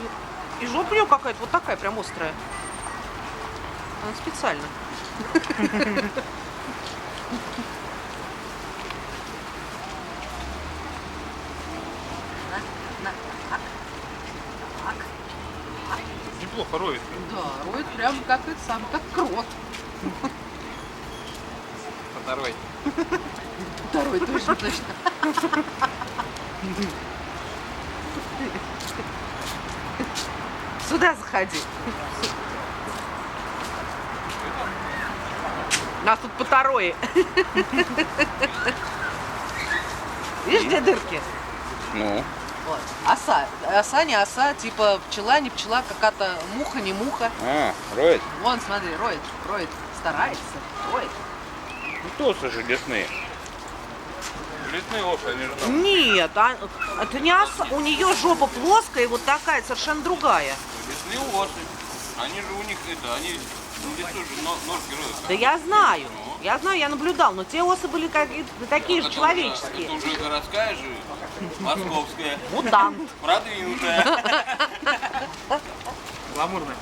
И, и жопа у нее какая-то вот такая, прям острая. Она специально. Неплохо роет. Да, роет прям как это сам, как крот. Второй. Второй точно, точно. Сюда заходи. Нас тут по. Видишь, где дырки? Ну, Вот. Оса. Оса не оса, типа пчела, не пчела, какая-то муха, не муха. а, роет. Вон, смотри, роет, роет, старается, роет. Ну, толстые же лесные. Лесные осы, они же там. Нет, а- это не оса. У нее жопа плоская и вот такая, совершенно другая. Лесные осы. Они же у них это, они в лесу же но- ножки роют. Да я знаю, я знаю, я наблюдал, но те осы были какие- такие же Это человеческие. уже- Это уже городская же, московская, Мутант. продвинутая. Гламурно.